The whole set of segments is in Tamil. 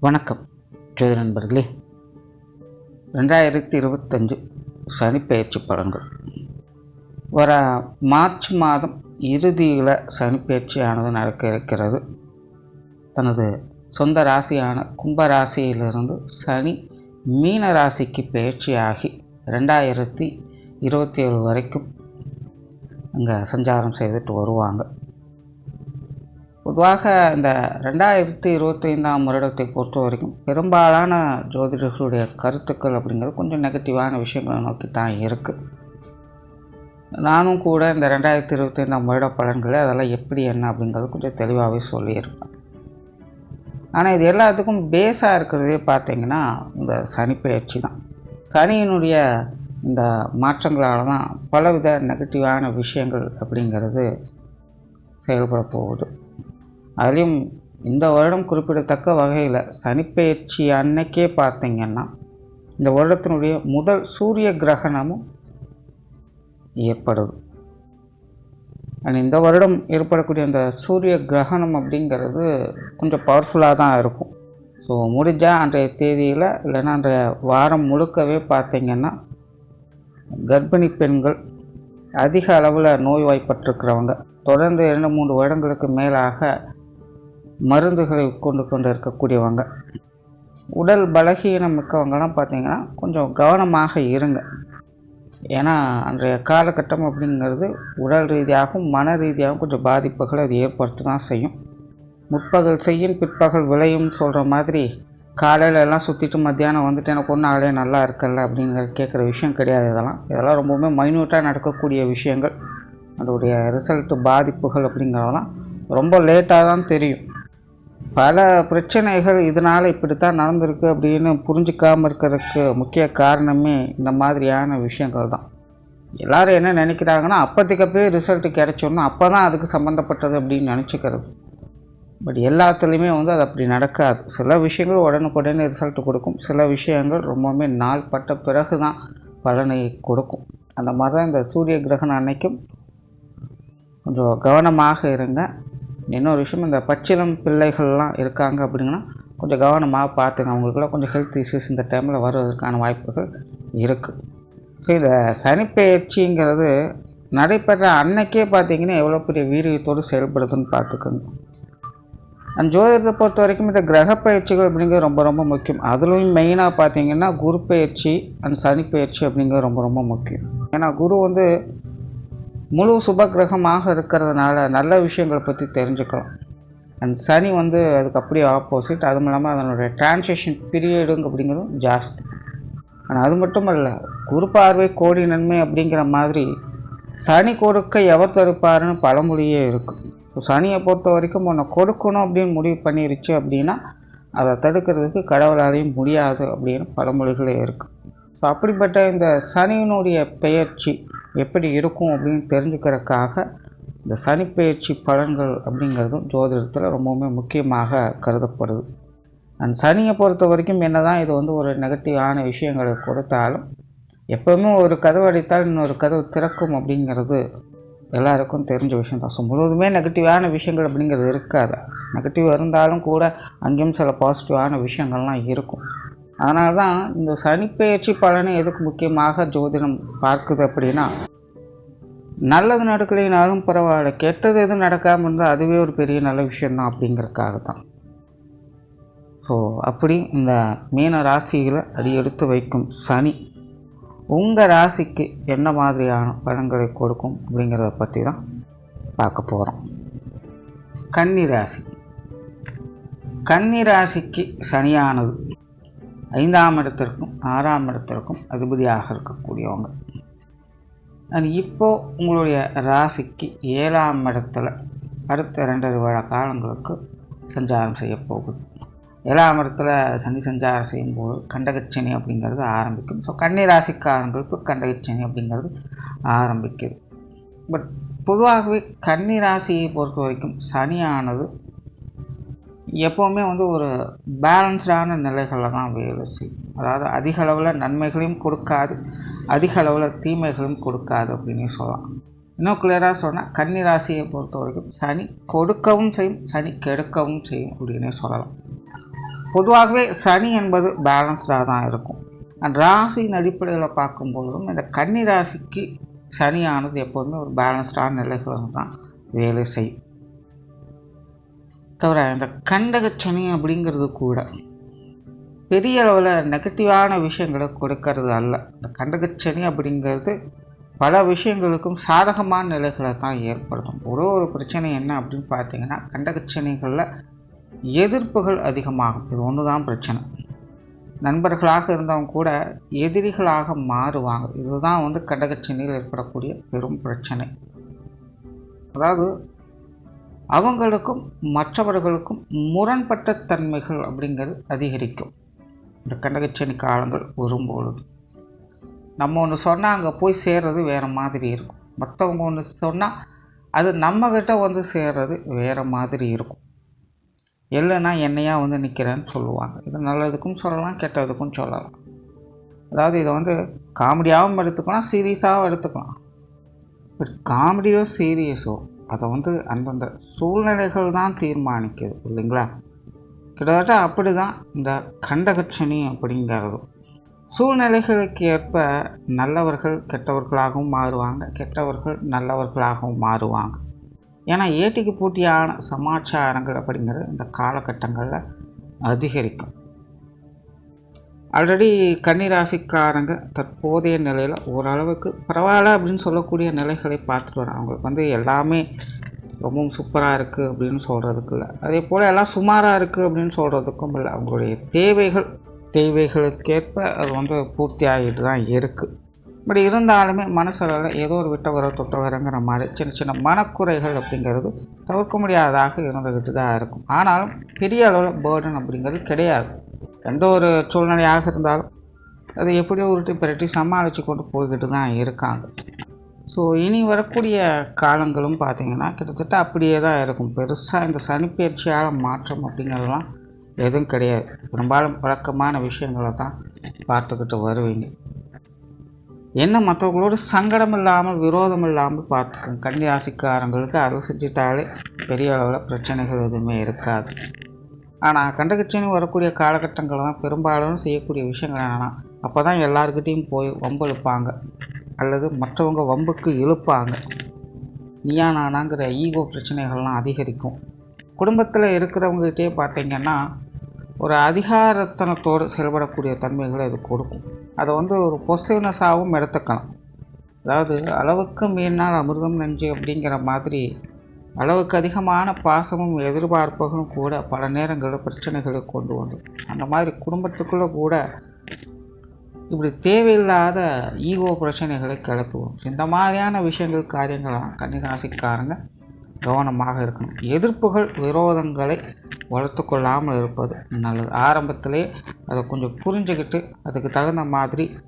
வணக்கம் ஜோதி நண்பர்களே. ரெண்டாயிரத்தி இருபத்தஞ்சு சனிப்பெயர்ச்சி பலன்கள் வர மார்ச் மாதம் இறுதியில் சனிப்பெயர்ச்சியானது நடக்க இருக்கிறது. தனது சொந்த ராசியான கும்ப ராசியிலிருந்து சனி மீன ராசிக்கு பயிற்சியாகி ரெண்டாயிரத்தி இருபத்தி ஏழு வரைக்கும் அங்கே சஞ்சாரம் செய்துட்டு வருவாங்க. பொதுவாக இந்த ரெண்டாயிரத்தி இருபத்தைந்தாம் வருடத்தை பொறுத்த வரைக்கும் பெரும்பாலான ஜோதிடர்களுடைய கருத்துக்கள் அப்படிங்கிறது கொஞ்சம் நெகட்டிவான விஷயங்களை நோக்கி தான் இருக்குது நானும் கூட இந்த ரெண்டாயிரத்தி இருபத்தைந்தாம் வருட பலன்களை அதெல்லாம் எப்படி என்ன அப்படிங்கிறது கொஞ்சம் தெளிவாகவே சொல்லியிருப்பேன் ஆனால் இது எல்லாத்துக்கும் பேஸாக இருக்கிறதே பார்த்தீங்கன்னா இந்த சனிப்பெயர்ச்சி தான். சனியினுடைய இந்த மாற்றங்களால் தான் பலவித நெகட்டிவான விஷயங்கள் அப்படிங்கிறது செயல்பட போகுது. அதுலேயும் இந்த வருடம் குறிப்பிடத்தக்க வகையில் சனிப்பெயர்ச்சி அன்னைக்கே பார்த்தீங்கன்னா இந்த வருடத்தினுடைய முதல் சூரிய கிரகணமும் ஏற்படுது. அண்ட் இந்த வருடம் ஏற்படக்கூடிய அந்த சூரிய கிரகணம் அப்படிங்கிறது கொஞ்சம் பவர்ஃபுல்லாக தான் இருக்கும். ஸோ முடிஞ்சால் அன்றைய தேதியில் இல்லைன்னா அன்றைய வாரம் முழுக்கவே பார்த்தீங்கன்னா கர்ப்பிணி பெண்கள் அதிக அளவில் நோய்வாய்ப்பட்டிருக்கிறவங்க. தொடர்ந்து இரண்டு மூன்று வருடங்களுக்கு மேலாக மருந்துகளை கொண்டு கொண்டு இருக்கக்கூடியவங்க. உடல் பலகீனம் மிக்கவங்கலாம் பார்த்தீங்கன்னா கொஞ்சம் கவனமாக இருங்க. ஏன்னா அன்றைய காலகட்டம் அப்படிங்கிறது உடல் ரீதியாகவும் மன ரீதியாகவும் கொஞ்சம் பாதிப்புகளை அது ஏற்படுத்த தான் செய்யும். முற்பகல் செய்யும் பிற்பகல் விளையும் சொல்கிற மாதிரி காலையில எல்லாம் சுற்றிட்டு மத்தியானம் வந்துட்டு எனக்கு ஒன்றும் ஆளே நல்லா இருக்கல அப்படிங்கிற கேட்குற விஷயம் கிடையாது இதெல்லாம். இதெல்லாம் ரொம்பவுமே மைன்யூட்டாக நடக்கக்கூடிய விஷயங்கள். அதோடைய ரிசல்ட்டு பாதிப்புகள் அப்படிங்கிறதெல்லாம் ரொம்ப லேட்டாக தான் தெரியும். பல பிரச்சனைகள் இதனால் இப்படித்தான் நடந்திருக்கு அப்படின்னு புரிஞ்சிக்காமல் இருக்கிறதுக்கு முக்கிய காரணமே இந்த மாதிரியான விஷயங்கள் தான். எல்லோரும் என்ன நினைக்கிறாங்கன்னா அப்போதைக்கு போய் ரிசல்ட்டு கிடைச்சோன்னா அப்போ தான் அதுக்கு சம்மந்தப்பட்டது அப்படின்னு நினச்சிக்கிறது. பட் எல்லாத்துலேயுமே வந்து அது அப்படி நடக்காது. சில விஷயங்கள் உடனுக்குடனே ரிசல்ட் கொடுக்கும். சில விஷயங்கள் ரொம்பவுமே நாள் பட்ட பிறகு தான் பலனை கொடுக்கும். அந்த மாதிரி தான் இந்த சூரிய கிரகணம் அன்னைக்கும் கொஞ்சம் கவனமாக இருங்க. இன்னொரு விஷயம் இந்த பச்சிலம் பிள்ளைகள்லாம் இருக்காங்க அப்படிங்கன்னா கொஞ்சம் கவனமாக பார்த்துங்க அவங்களுக்குலாம் கொஞ்சம் ஹெல்த் இஷ்யூஸ் இந்த டைமில் வருவதற்கான வாய்ப்புகள் இருக்குது ஸோ இந்த சனிப்பெயர்ச்சிங்கிறது நடைபெற அன்னைக்கே பார்த்தீங்கன்னா எவ்வளோ பெரிய வீரியத்தோடு செயல்படுதுன்னு பார்த்துக்கோங்க. அந்த ஜோதிடத்தை பொறுத்த வரைக்கும் இந்த கிரக பயிற்சிகள் அப்படிங்கிறது ரொம்ப ரொம்ப முக்கியம். அதுலேயும் மெயினாக பார்த்தீங்கன்னா குரு பயிற்சி அண்ட் சனி பயிற்சி அப்படிங்கிறது ரொம்ப ரொம்ப முக்கியம். ஏன்னா குரு வந்து முழு சுப கிரகமாக இருக்கிறதுனால நல்ல விஷயங்களை பற்றி தெரிஞ்சுக்கிறோம். அண்ட் சனி வந்து அதுக்கு அப்படியே ஆப்போசிட் அதுவும் இல்லாமல் அதனுடைய டிரான்சேஷன் பீரியடுங்க அப்படிங்கிறதும் ஜாஸ்தி. ஆனால் அது மட்டும் இல்லை குரு பார்வை கோடி நன்மை அப்படிங்கிற மாதிரி சனி கொடுக்க எவர் தடுப்பாருன்னு பழமொழியே இருக்குது ஸோ சனியை பொறுத்த வரைக்கும் உன்னை கொடுக்கணும் அப்படின்னு முடிவு பண்ணிருச்சு அப்படின்னா அதை தடுக்கிறதுக்கு கடவுளாலையும் முடியாது அப்படின்னு பழமொழிகளே இருக்குது ஸோ அப்படிப்பட்ட இந்த சனியினுடைய பெயர்ச்சி எப்படி இருக்கும் அப்படின்னு தெரிஞ்சுக்கிறதுக்காக இந்த சனிப்பெயர்ச்சி பலன்கள் அப்படிங்கிறதும் ஜோதிடத்தில் ரொம்பவுமே முக்கியமாக கருதப்படுது. அண்ட் சனியை பொறுத்த வரைக்கும் என்ன தான் இது வந்து ஒரு நெகட்டிவான விஷயங்களை கொடுத்தாலும் எப்போவுமே ஒரு கதவு அடித்தால் இன்னொரு கதவு திறக்கும் அப்படிங்கிறது எல்லாருக்கும் தெரிஞ்ச விஷயம் தான். ஸோ முழுவதுமே நெகட்டிவான விஷயங்கள் அப்படிங்கிறது இருக்காது. நெகட்டிவ் இருந்தாலும் கூட அங்கேயும் சில பாசிட்டிவான விஷயங்கள்லாம் இருக்கும். அதனால தான் இந்த சனிப்பெயர்ச்சி பலனை எதுக்கு முக்கியமாக ஜோதிடம் பார்க்குது அப்படின்னா நல்லது நடக்கலைனாலும் பரவாயில்ல கெட்டது எதுவும் நடக்காமல் இருந்தால் அதுவே ஒரு பெரிய நல்ல விஷயந்தான் அப்படிங்கிறதுக்காக தான் ஸோ அப்படி இந்த மீன ராசிகளை அடி எடுத்து வைக்கும் சனி உங்கள் ராசிக்கு என்ன மாதிரியான பலன்களை கொடுக்கும் அப்படிங்கிறத பற்றி தான் பார்க்க போகிறோம் கன்னி ராசி. கன்னி ராசிக்கு சனியானது ஐந்தாம் இடத்திற்கும் ஆறாம் இடத்திற்கும் அதிபதியாக இருக்கக்கூடியவங்க. அது இப்போது உங்களுடைய ராசிக்கு ஏழாம் இடத்துல அடுத்த ரெண்டரை வருட காலங்களுக்கு சஞ்சாரம் செய்ய போகுது. ஏழாம் இடத்துல சனி சஞ்சாரம் செய்யும்போது கண்டகச்சனி அப்படிங்கிறது ஆரம்பிக்கும். ஸோ கன்னி ராசிக்காரங்களுக்கு கண்டகச்சனி அப்படிங்கிறது ஆரம்பிக்குது. பட் பொதுவாகவே கன்னி ராசியை பொறுத்த வரைக்கும் சனியானது எப்போவுமே வந்து ஒரு பேலன்ஸ்டான நிலைகளில் தான் வேலை செய்யும். அதாவது அதிக அளவில் நன்மைகளையும் கொடுக்காது அதிக அளவில் தீமைகளும் கொடுக்காது அப்படின்னு சொல்லலாம். இன்னும் கிளியராக சொன்னால் கன்னி ராசியை பொறுத்த வரைக்கும் சனி கொடுக்கவும் செய்யும் சனி கெடுக்கவும் செய்யும் அப்படின்னே சொல்லலாம். பொதுவாகவே சனி என்பது பேலன்ஸ்டாக தான் இருக்கும். அந்த ராசியின் அடிப்படையில் பார்க்கும்பொழுதும் இந்த கன்னி ராசிக்கு சனியானது எப்போதுமே ஒரு பேலன்ஸ்டான நிலைகள் தான் வேலை செய்யும். தவிர இந்த கண்டகச்சனி அப்படிங்கிறது கூட பெரிய அளவில் நெகட்டிவான விஷயங்களை கொடுக்கறது அல்ல. இந்த கண்டகச்சனி அப்படிங்கிறது பல விஷயங்களுக்கும் சாதகமான நிலைகளை தான் ஏற்படுத்தும். ஒரு ஒரு பிரச்சனை என்ன அப்படின்னு பார்த்தீங்கன்னா கண்டகச்சனைகளில் எதிர்ப்புகள் அதிகமாகும். இது ஒன்று தான் பிரச்சனை. நண்பர்களாக இருந்தவங்க கூட எதிரிகளாக மாறுவாங்க. இதுதான் வந்து கண்டகச்சனையில் ஏற்படக்கூடிய பெரும் பிரச்சனை. அதாவது அவங்களுக்கும் மற்றவர்களுக்கும் முரண்பட்ட தன்மைகள் அப்படிங்கிறது அதிகரிக்கும். இந்த கண்டகச்சனி காலங்கள் வரும்பொழுது. நம்ம ஒன்று சொன்னால் அங்கே போய் சேர்றது வேறு மாதிரி இருக்கும். மற்றவங்க ஒன்று சொன்னால் அது நம்மக்கிட்ட வந்து சேர்றது வேறு மாதிரி இருக்கும். இல்லைன்னா என்னையா வந்து நிற்கிறேன்னு சொல்லுவாங்க. இது நல்லதுக்கும் சொல்லலாம் கெட்டதுக்கும் சொல்லலாம். அதாவது இதை வந்து காமெடியாகவும் எடுத்துக்கலாம் சீரியஸாகவும் எடுத்துக்கலாம். பட் காமெடியோ சீரியஸோ அதை வந்து அந்தந்த சூழ்நிலைகள் தான் தீர்மானிக்குது இல்லைங்களா? கிட்டத்தட்ட அப்படி தான் இந்த கண்டகச்சனி அப்படிங்கிறது. சூழ்நிலைகளுக்கு ஏற்ப நல்லவர்கள் கெட்டவர்களாகவும் மாறுவாங்க கெட்டவர்கள் நல்லவர்களாகவும் மாறுவாங்க. ஏன்னா ஏட்டிக்கு போட்டியான சமாச்சாரங்கள் அப்படிங்கிறது இந்த காலகட்டங்களில் அதிகரிக்கும். ஆல்ரெடி கன்னிராசிக்காரங்க தற்போதைய நிலையில் ஓரளவுக்கு பரவாயில்ல அப்படின்னு சொல்லக்கூடிய நிலைகளை பார்த்துட்டு வரேன் அவங்களுக்கு வந்து எல்லாமே ரொம்பவும் சூப்பராக இருக்குது அப்படின்னு சொல்கிறதுக்கு இல்லை. அதே போல் எல்லாம் சுமாராக இருக்குது அப்படின்னு சொல்கிறதுக்கும் இல்லை. அவங்களுடைய தேவைகள் தேவைகளுக்கேற்ப அது வந்து பூர்த்தி ஆகிட்டு தான் இருக்குது பட் இருந்தாலுமே மனசளவில் ஏதோ ஒரு விட்ட வர தொட்ட வரங்கிற மாதிரி சின்ன சின்ன மனக்குறைகள் அப்படிங்கிறது தவிர்க்க முடியாததாக இருந்துக்கிட்டு தான் இருக்கும். ஆனாலும் பெரிய அளவில் பேர்டன் அப்படிங்கிறது கிடையாது. எந்த ஒரு சூழ்நிலையாக இருந்தாலும் அதை எப்படியோ உருட்டி பிரட்டி சமாளித்து கொண்டு போய்கிட்டு தான் இருக்காங்க. ஸோ இனி வரக்கூடிய காலங்களும் பார்த்திங்கன்னா கிட்டத்தட்ட அப்படியே தான் இருக்கும். பெருசாக இந்த சனிப்பயிற்சியால் மாற்றம் அப்படிங்கிறதெல்லாம் எதுவும் கிடையாது. பெரும்பாலும் வழக்கமான விஷயங்களை தான் பார்த்துக்கிட்டு வருவீங்க. என்ன மற்றவங்களோட சங்கடம் இல்லாமல் விரோதம் இல்லாமல் பார்த்துக்கோங்க. கன்னிராசிக்காரங்களுக்கு அது செஞ்சிட்டாலே செஞ்சுட்டாலே பெரிய அளவில் பிரச்சனைகள் எதுவுமே இருக்காது. ஆனால் கண்டகட்சின்னு வரக்கூடிய காலகட்டங்கள்லாம் பெரும்பாலும் செய்யக்கூடிய விஷயங்கள் என்னென்னா அப்போ தான் எல்லாருக்கிட்டேயும் போய் வம்பு எழுப்பாங்க அல்லது மற்றவங்க வம்புக்கு இழுப்பாங்க. நீயா நானாங்கிற ஈகோ பிரச்சனைகள்லாம் அதிகரிக்கும். குடும்பத்தில் இருக்கிறவங்ககிட்டே பார்த்தீங்கன்னா ஒரு அதிகாரத்தனத்தோடு செயல்படக்கூடிய தன்மைகளை இது கொடுக்கும். அதை வந்து ஒரு பொசிவ்னஸாகவும் எடுத்துக்கலாம். அதாவது அளவுக்கு மீறினால் அமிர்தம் நெஞ்சு அப்படிங்கிற மாதிரி அளவுக்கு அதிகமான பாசமும் எதிர்பார்ப்புகளும் கூட பல நேரங்களில் பிரச்சனைகளை கொண்டு வந்தோம் அந்த மாதிரி குடும்பத்துக்குள்ளே கூட இப்படி தேவையில்லாத ஈகோ பிரச்சனைகளை கிளப்புவோம். இந்த மாதிரியான விஷயங்கள் காரியங்களாம் கன்னிராசிக்காரங்க கவனமாக இருக்கணும். எதிர்ப்புகள் விரோதங்களை வளர்த்து கொள்ளாமல் இருப்பது நல்லது. ஆரம்பத்திலே அதை கொஞ்சம் புரிஞ்சுக்கிட்டு அதுக்கு தகுந்த மாதிரி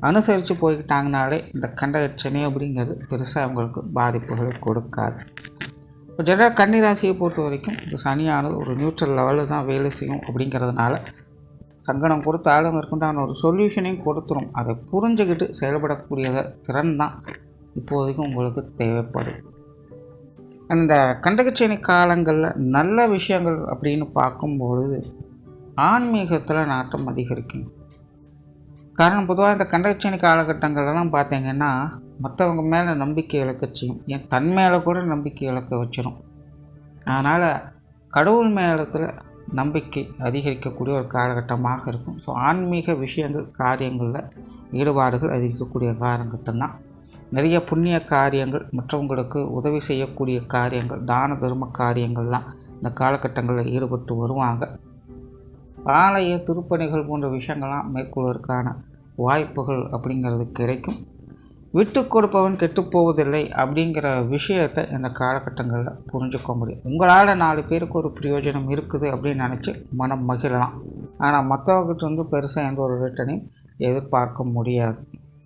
அனுசரித்து போய்கிட்டாங்கனாலே இந்த கண்டகச்சனை அப்படிங்கிறது பெருசாக அவங்களுக்கு பாதிப்புகளை கொடுக்காது. இப்போ ஜென்ரலாக கன்னிராசியை பொறுத்த வரைக்கும் இந்த சனியானது ஒரு நியூட்ரல் லெவலில் தான் வேலை செய்யும் அப்படிங்கிறதுனால சங்கடம் கொடுத்தாலும் இருக்குண்டான ஒரு சொல்யூஷனையும் கொடுத்துரும். அதை புரிஞ்சுக்கிட்டு செயல்படக்கூடிய திறன் தான் இப்போதைக்கு உங்களுக்கு தேவைப்படும். அந்த கண்டகச்சேனி காலங்களில் நல்ல விஷயங்கள் அப்படின்னு பார்க்கும்பொழுது ஆன்மீகத்தில் நாட்டம் அதிகரிக்கும். காரணம் பொதுவாக இந்த கண்டகச்சேனி காலகட்டங்கள்லாம் பார்த்தீங்கன்னா மற்றவங்க மேலே நம்பிக்கை இழக்க செய்யும் என் தன் மேலே கூட நம்பிக்கை இழக்க வச்சிடும் அதனால் கடவுள் மேலத்தில் நம்பிக்கை அதிகரிக்கக்கூடிய ஒரு காலகட்டமாக இருக்கும். ஸோ ஆன்மீக விஷயங்கள் காரியங்களில் ஈடுபாடுகள் அதிகரிக்கக்கூடிய காலகட்டம் தான். நிறைய புண்ணிய காரியங்கள் மற்றவங்களுக்கு உதவி செய்யக்கூடிய காரியங்கள் தான தர்ம காரியங்கள்லாம் இந்த காலகட்டங்களில் ஈடுபட்டு வருவாங்க. ஆலய திருப்பணிகள் போன்ற விஷயங்கள்லாம் மேற்கொள்வதற்கான வாய்ப்புகள் அப்படிங்கிறது கிடைக்கும். விட்டு கொடுப்பவன் கெட்டுப்போவதில்லை அப்படிங்கிற விஷயத்தை இந்த காலகட்டங்களில் புரிஞ்சுக்க முடியும். உங்களால் நாலு பேருக்கு ஒரு பிரயோஜனம் இருக்குது அப்படின்னு நினச்சி மனம் மகிழலாம். ஆனால் மற்றவங்கிட்ட வந்து பெருசாக எந்த ஒரு ரிட்டனையும் எதிர்பார்க்க முடியாது.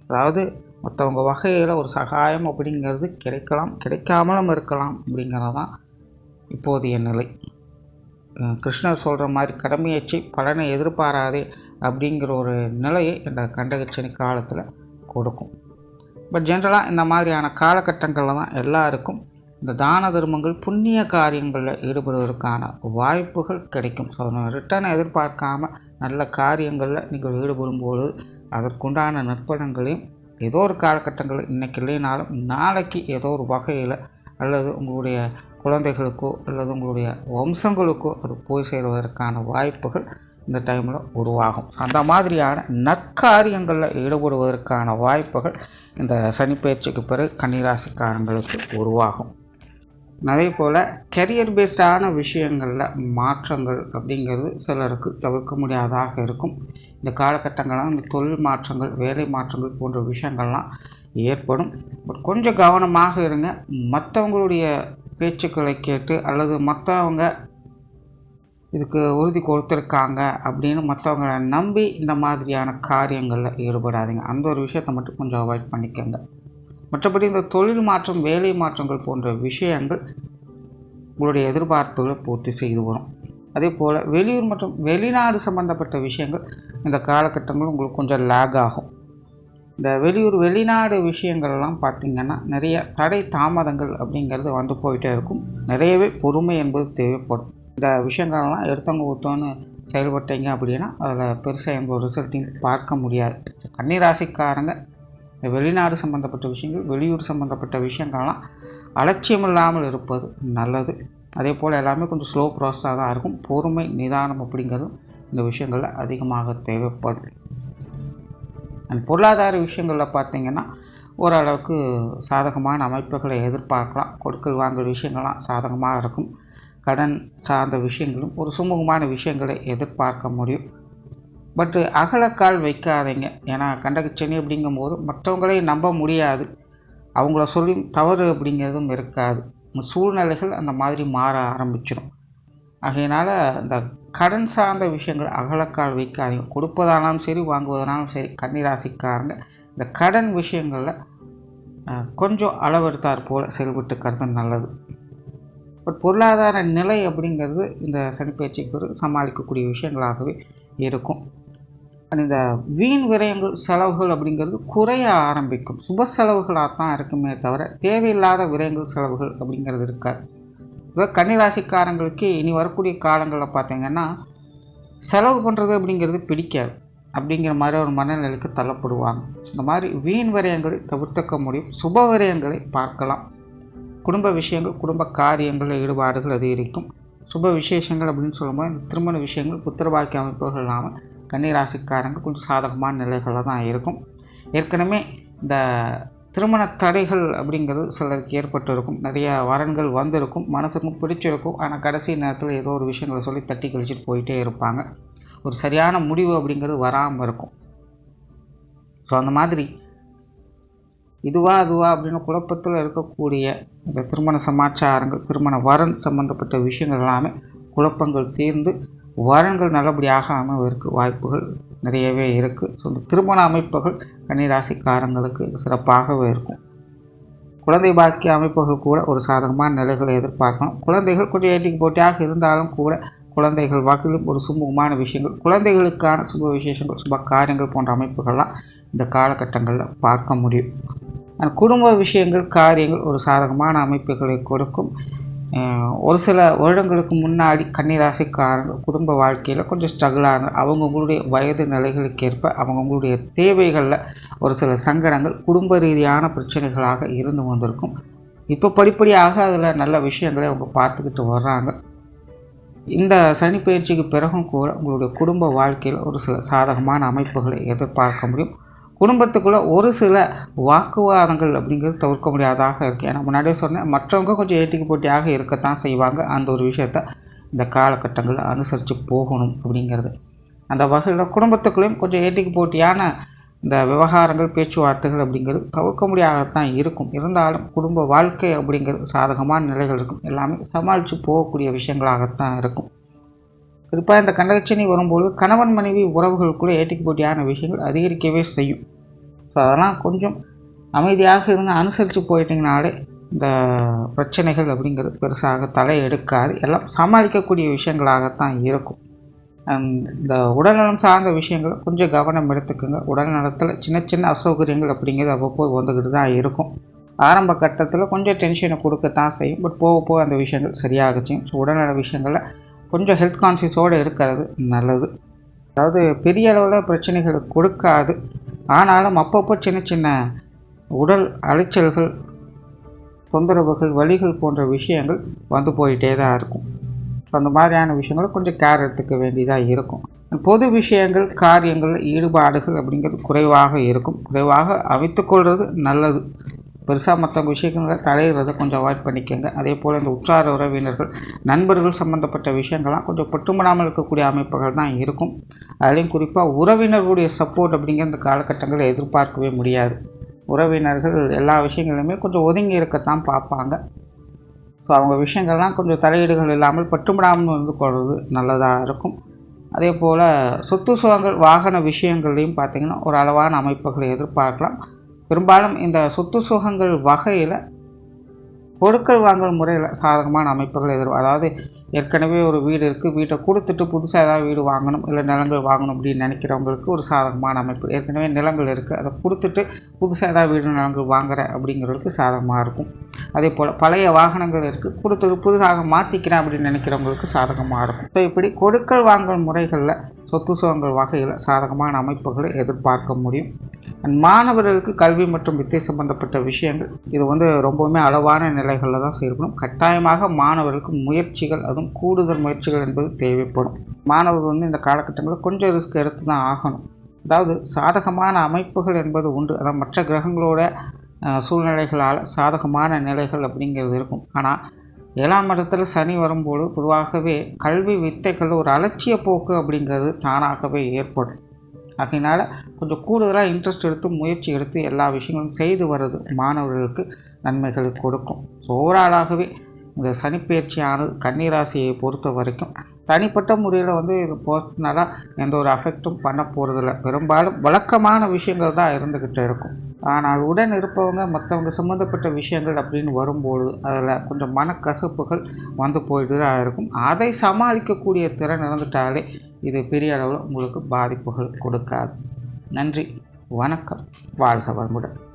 அதாவது மற்றவங்க வகையில் ஒரு சகாயம் அப்படிங்கிறது கிடைக்கலாம் கிடைக்காமலும் இருக்கலாம் அப்படிங்கிறது தான் இப்போதைய நிலை. கிருஷ்ணர் சொல்கிற மாதிரி கடமையச்சு பலனை எதிர்பாராதே அப்படிங்கிற ஒரு நிலையை இந்த கண்டகச்சனி காலத்தில் கொடுக்கும். பட் ஜென்ரலாக இந்த மாதிரியான காலகட்டங்களில் தான் எல்லாருக்கும் இந்த தான தர்மங்கள் புண்ணிய காரியங்களில் ஈடுபடுவதற்கான வாய்ப்புகள் கிடைக்கும். ஸோ ரிட்டர்னை எதிர்பார்க்காம நல்ல காரியங்களில் நீங்கள் ஈடுபடும்போது அதற்குண்டான நற்பலன்களையும் ஏதோ ஒரு காலகட்டங்களில் இன்றைக்கி இல்லைனாலும் நாளைக்கு ஏதோ ஒரு வகையில் அல்லது உங்களுடைய குழந்தைகளுக்கோ அல்லது உங்களுடைய வம்சங்களுக்கோ அது போய் சேருவதற்கான வாய்ப்புகள் இந்த டைமில் உருவாகும். அந்த மாதிரியான நற்காரியங்களில் ஈடுபடுவதற்கான வாய்ப்புகள் இந்த சனிப்பயிற்சிக்கு பிறகு கன்னிராசிக்காரங்களுக்கு உருவாகும். அதே போல் கெரியர் பேஸ்டான விஷயங்களில் மாற்றங்கள் அப்படிங்கிறது சிலருக்கு தவிர்க்க முடியாததாக இருக்கும். இந்த காலகட்டங்களில் இந்த தொழில் மாற்றங்கள் வேலை மாற்றங்கள் போன்ற விஷயங்கள்லாம் ஏற்படும். பட் கொஞ்சம் கவனமாக இருங்க. மற்றவங்களுடைய பேச்சுக்களை கேட்டு அல்லது மற்றவங்க இதுக்கு உறுதி கொடுத்துருக்காங்க அப்படின்னு மற்றவங்களை நம்பி இந்த மாதிரியான காரியங்களில் ஈடுபடாதீங்க. அந்த ஒரு விஷயத்தை மட்டும் கொஞ்சம் அவாய்ட் பண்ணிக்கோங்க. மற்றபடி இந்த தொழில் மாற்றம் வேலை மாற்றங்கள் போன்ற விஷயங்கள் உங்களுடைய எதிர்பார்ப்புகளை பூர்த்தி செய்து வரும். அதே போல் வெளியூர் மற்றும் வெளிநாடு சம்பந்தப்பட்ட விஷயங்கள் இந்த காலகட்டங்கள் உங்களுக்கு கொஞ்சம் லேக் ஆகும். இந்த வெளியூர் வெளிநாடு விஷயங்கள்லாம் பார்த்திங்கன்னா நிறைய தடை தாமதங்கள் அப்படிங்கிறது வந்து போயிட்டே இருக்கும். நிறையவே பொறுமை என்பது தேவைப்படும். இந்த விஷயங்கள்லாம் எடுத்தவங்க ஊற்றோன்னு செயல்பட்டீங்க அப்படின்னா அதில் பெருசாக எந்த ஒரு ரிசல்ட்டையும் பார்க்க முடியாது. கன்னிராசிக்காரங்க இந்த வெளிநாடு சம்மந்தப்பட்ட விஷயங்கள் வெளியூர் சம்மந்தப்பட்ட விஷயங்கள்லாம் அலட்சியம் இல்லாமல் இருப்பது நல்லது. அதே போல் எல்லாமே கொஞ்சம் ஸ்லோ ப்ராசஸாக தான் இருக்கும். பொறுமை நிதானம் அப்படிங்கிறதும் இந்த விஷயங்களில் அதிகமாக தேவைப்படும். அண்ட் பொருளாதார விஷயங்களில் பார்த்திங்கன்னா ஓரளவுக்கு சாதகமான அமைப்புகளை எதிர்பார்க்கலாம். கொடுக்கல் வாங்கல் விஷயங்கள்லாம் சாதகமாக இருக்கும். கடன் சார்ந்த விஷயங்களும் ஒரு சுமூகமான விஷயங்களை எதிர்பார்க்க முடியும். பட்டு அகலக்கால் வைக்காதீங்க. ஏன்னா கண்டகச்சனி அப்படிங்கும்போது மற்றவங்களையும் நம்ப முடியாது. அவங்கள சொல்லி தவறு அப்படிங்கிறதும் இருக்காது. சூழ்நிலைகள் அந்த மாதிரி மாற ஆரம்பிச்சிடும் ஆகையினால் இந்த கடன் சார்ந்த விஷயங்கள் அகலக்கால் வைக்காதீங்க. கொடுப்பதானாலும் சரி வாங்குவதனாலும் சரி கன்னிராசிக்காரங்க இந்த கடன் விஷயங்களில் கொஞ்சம் அளவெடுத்தாற் போல் செயல்பட்டு கருது நல்லது. பட் பொருளாதார நிலை அப்படிங்கிறது இந்த சனிப்பயிற்சிக்கு சமாளிக்கக்கூடிய விஷயங்களாகவே இருக்கும். இந்த வீண் விரயங்கள் செலவுகள் அப்படிங்கிறது குறைய ஆரம்பிக்கும். சுப செலவுகளாக தான் இருக்குமே தவிர தேவையில்லாத விரயங்கள் செலவுகள் அப்படிங்கிறது இருக்காது. இப்போ கன்னிராசிக்காரங்களுக்கு இனி வரக்கூடிய காலங்களில் பார்த்திங்கன்னா செலவு பண்ணுறது அப்படிங்கிறது பிடிக்காது. அப்படிங்கிற மாதிரி ஒரு மனநிலைக்கு தள்ளப்படுவாங்க. இந்த மாதிரி வீண் விரயங்களை தவிர்த்துக்க முடியும். சுப விரயங்களை பார்க்கலாம். குடும்ப விஷயங்கள் குடும்ப காரியங்களில் ஈடுபாடுகள் அதிகரிக்கும் சுப விசேஷங்கள் அப்படின்னு சொல்லும்போது இந்த திருமண விஷயங்கள் புத்திரபாக்கிய அமைப்புகள் இல்லாமல் கன்னிராசிக்காரங்க கொஞ்சம் சாதகமான நிலைகளில் தான் இருக்கும். ஏற்கனவே இந்த திருமண தடைகள் அப்படிங்கிறது சிலருக்கு ஏற்பட்டு இருக்கும் நிறைய வரன்கள் வந்திருக்கும் மனசுக்கும் பிடிச்சிருக்கும். ஆனால் கடைசி நேரத்தில் ஏதோ ஒரு விஷயங்களை சொல்லி தட்டி கழிச்சிட்டு போயிட்டே இருப்பாங்க. ஒரு சரியான முடிவு அப்படிங்கிறது வராமல் இருக்கும். ஸோ அந்த மாதிரி இதுவா அதுவா அப்படின்னு குழப்பத்தில் இருக்கக்கூடிய இந்த திருமண சமாச்சாரங்கள் திருமண வரன் சம்பந்தப்பட்ட விஷயங்கள் எல்லாமே குழப்பங்கள் தீர்ந்து வரன்கள் நல்லபடியாக அமைவதற்கு வாய்ப்புகள் நிறையவே இருக்குது ஸோ இந்த திருமண அமைப்புகள் கன்னிராசிக்காரங்களுக்கு சிறப்பாகவே இருக்கும். குழந்தை பாக்கிய அமைப்புகள் கூட ஒரு சாதகமான நிலைகளை எதிர்பார்க்கணும் குழந்தைகள் கொஞ்சம் ஏட்டிக்கு போட்டியாக இருந்தாலும் கூட குழந்தைகள் வகையிலும் ஒரு சுமூகமான விஷயங்கள் குழந்தைகளுக்கான சுப விசேஷங்கள் சுப காரியங்கள் போன்ற அமைப்புகள்லாம் இந்த காலகட்டங்களில் பார்க்க முடியும். குடும்ப விஷயங்கள் காரியங்கள் ஒரு சாதகமான அமைப்புகளை கொடுக்கும். ஒரு சில வருடங்களுக்கு முன்னாடி கன்னிராசிக்காரங்க குடும்ப வாழ்க்கையில் கொஞ்சம் ஸ்ட்ரகிளாக அவங்கவுங்களுடைய வயது நிலைகளுக்கு ஏற்ப அவங்கவுங்களுடைய தேவைகளில் ஒரு சில சங்கடங்கள் குடும்ப ரீதியான பிரச்சனைகளாக இருந்து வந்திருக்கும். இப்போ படிப்படியாக அதில் நல்ல விஷயங்களை அவங்க பார்த்துக்கிட்டு வர்றாங்க. இந்த சனி பயிற்சிக்கு பிறகும் கூட உங்களுடைய குடும்ப வாழ்க்கையில் ஒரு சில சாதகமான அமைப்புகளை எதிர்பார்க்க முடியும். குடும்பத்துக்குள்ளே ஒரு சில வாக்குவாதங்கள் அப்படிங்கிறது தவிர்க்க முடியாதாக இருக்குது ஏன்னா முன்னாடியே சொன்னேன் மற்றவங்க கொஞ்சம் ஏட்டிக்கு போட்டியாக இருக்கத்தான் செய்வாங்க. அந்த ஒரு விஷயத்த இந்த காலகட்டங்களில் அனுசரித்து போகணும் அப்படிங்கிறது. அந்த வகையில் குடும்பத்துக்குள்ளேயும் கொஞ்சம் ஏட்டிக்கு போட்டியான இந்த விவகாரங்கள் பேச்சுவார்த்தைகள் அப்படிங்கிறது தவிர்க்க முடியாதத்தான் இருக்கும். இருந்தாலும் குடும்ப வாழ்க்கை அப்படிங்கிறது சாதகமான நிலைகள் இருக்கும். எல்லாமே சமாளித்து போகக்கூடிய விஷயங்களாகத்தான் இருக்கும். குறிப்பாக இந்த கண்டகச்சனி வரும்பொழுது கணவன் மனைவி உறவுகளுக்குள்ளே ஏட்டிக்கு போட்டியான விஷயங்கள் அதிகரிக்கவே செய்யும். ஸோ அதெல்லாம் கொஞ்சம் அமைதியாக இருந்து அனுசரித்து போயிட்டிங்கனாலே இந்த பிரச்சனைகள் அப்படிங்கிறது பெருசாக தலை எடுக்காது எல்லாம் சமாளிக்கக்கூடிய விஷயங்களாகத்தான் இருக்கும். இந்த உடல்நலம் சார்ந்த விஷயங்கள் கொஞ்சம் கவனம் எடுத்துக்கோங்க. உடல்நலத்தில் சின்ன சின்ன அசௌகரியங்கள் அப்படிங்கிறது அவ்வப்போது வந்துக்கிட்டு தான் இருக்கும். ஆரம்ப கட்டத்தில் கொஞ்சம் டென்ஷனை கொடுக்கத்தான் செய்யும். பட் போக போக அந்த விஷயங்கள் சரியாகச்சு ஸோ உடல்நல விஷயங்களில் கொஞ்சம் ஹெல்த் கான்சியஸோடு இருக்கிறது. நல்லது. அதாவது பெரிய அளவில் பிரச்சனைகள் கொடுக்காது. ஆனாலும் அப்பப்போ சின்ன சின்ன உடல் அலைச்சல்கள் தொந்தரவுகள் வழிகள் போன்ற விஷயங்கள் வந்து போயிட்டே தான் இருக்கும். அந்த மாதிரியான விஷயங்களும் கொஞ்சம் கேர் எடுத்துக்க வேண்டியதாக இருக்கும். பொது விஷயங்கள் காரியங்கள் ஈடுபாடுகள் அப்படிங்கிறது குறைவாக இருக்கும். குறைவாக அமைத்துக்கொள்வது நல்லது. பெருசாக மற்றவங்க விஷயங்களை தலையிறத கொஞ்சம் அவாய்ட் பண்ணிக்கோங்க. அதே போல் இந்த உற்றார உறவினர்கள் நண்பர்கள் சம்மந்தப்பட்ட விஷயங்கள்லாம் கொஞ்சம் பட்டுமடாமல் இருக்கக்கூடிய அமைப்புகள் தான் இருக்கும். அதுலேயும் குறிப்பாக உறவினர்களுடைய சப்போர்ட் அப்படிங்கிற இந்த காலகட்டங்களை எதிர்பார்க்கவே முடியாது. உறவினர்கள் எல்லா விஷயங்களுமே கொஞ்சம் ஒதுங்கி இருக்கத்தான் பார்ப்பாங்க. ஸோ அவங்க விஷயங்கள்லாம் கொஞ்சம் தலையீடுகள் இல்லாமல் பட்டுமிடாமல் வந்து கொள்வது நல்லதாக இருக்கும். அதே போல் சொத்து சுகங்கள் வாகன விஷயங்கள்லையும் பார்த்திங்கன்னா ஒரு அளவான அமைப்புகளை எதிர்பார்க்கலாம். பெரும்பாலும் இந்த சொத்து சுகங்கள் வகையில் பொருட்கள் வாங்கல் முறையில் சாதகமான அமைப்புகள் எதிர் அதாவது ஏற்கனவே ஒரு வீடு இருக்குது வீட்டை கொடுத்துட்டு புதுசாக ஏதாவது வீடு வாங்கணும் இல்லை நிலங்கள் வாங்கணும் அப்படின்னு நினைக்கிறவங்களுக்கு ஒரு சாதகமான அமைப்பு. ஏற்கனவே நிலங்கள் இருக்குது அதை கொடுத்துட்டு புதுசாக ஏதாவது வீடு நிலங்கள் வாங்குற அப்படிங்கிறவங்களுக்கு சாதகமாக இருக்கும். அதே போல் பழைய வாகனங்கள் இருக்குது கொடுத்தது புதுசாக மாற்றிக்கிறேன் அப்படின்னு நினைக்கிறவங்களுக்கு சாதகமாக இருக்கும். ஸோ இப்படி கொடுக்கல் வாங்கல் முறைகளில் சொத்து சுகங்கள் வகையில் சாதகமான அமைப்புகளை எதிர்பார்க்க முடியும். மாணவர்களுக்கு கல்வி மற்றும் வித்தை சம்பந்தப்பட்ட விஷயங்கள் இது வந்து ரொம்பவுமே அளவான நிலைகளில் தான் செயல்படும் கட்டாயமாக மாணவர்களுக்கு முயற்சிகள் அதுவும் கூடுதல் முயற்சிகள் என்பது தேவைப்படும். மாணவர்கள் வந்து இந்த காலகட்டங்களில் கொஞ்சம் ரிஸ்க் எடுத்து தான் ஆகணும். அதாவது சாதகமான அமைப்புகள் என்பது உண்டு. அதாவது மற்ற கிரகங்களோட சூழ்நிலைகளால் சாதகமான நிலைகள் அப்படிங்கிறது இருக்கும். ஆனால் ஏழாம் இடத்துல சனி வரும்போது பொதுவாகவே கல்வி வித்தைகள் ஒரு அலட்சிய போக்கு அப்படிங்கிறது தானாகவே ஏற்படும். அதனால் கொஞ்சம் கூடுதலாக இன்ட்ரெஸ்ட் எடுத்து முயற்சி எடுத்து எல்லா விஷயங்களும் செய்து வர்றது மாணவர்களுக்கு நன்மைகளை கொடுக்கும். ஸோ ஓவராலாகவே இந்த சனிப்பயிற்சியானது கன்னிராசியை பொறுத்த வரைக்கும் தனிப்பட்ட முறையில் வந்து இது பர்சனலாக எந்த ஒரு அஃபெக்டும் பண்ண போகிறதில்ல பெரும்பாலும் வழக்கமான விஷயங்கள் தான் இருந்துக்கிட்டு இருக்கும். ஆனால் உடன் இருப்பவங்க மற்றவங்க சம்மந்தப்பட்ட விஷயங்கள் அப்படின்னு வரும்பொழுது அதில் கொஞ்சம் மனக்கசப்புகள் வந்து போயிட்டு தான் இருக்கும். அதை சமாளிக்கக்கூடிய திறன் இருந்துட்டாலே இது பெரிய அளவில் உங்களுக்கு பாதிப்புகள் கொடுக்காது. நன்றி வணக்கம். வாழ்க வளமுடன்.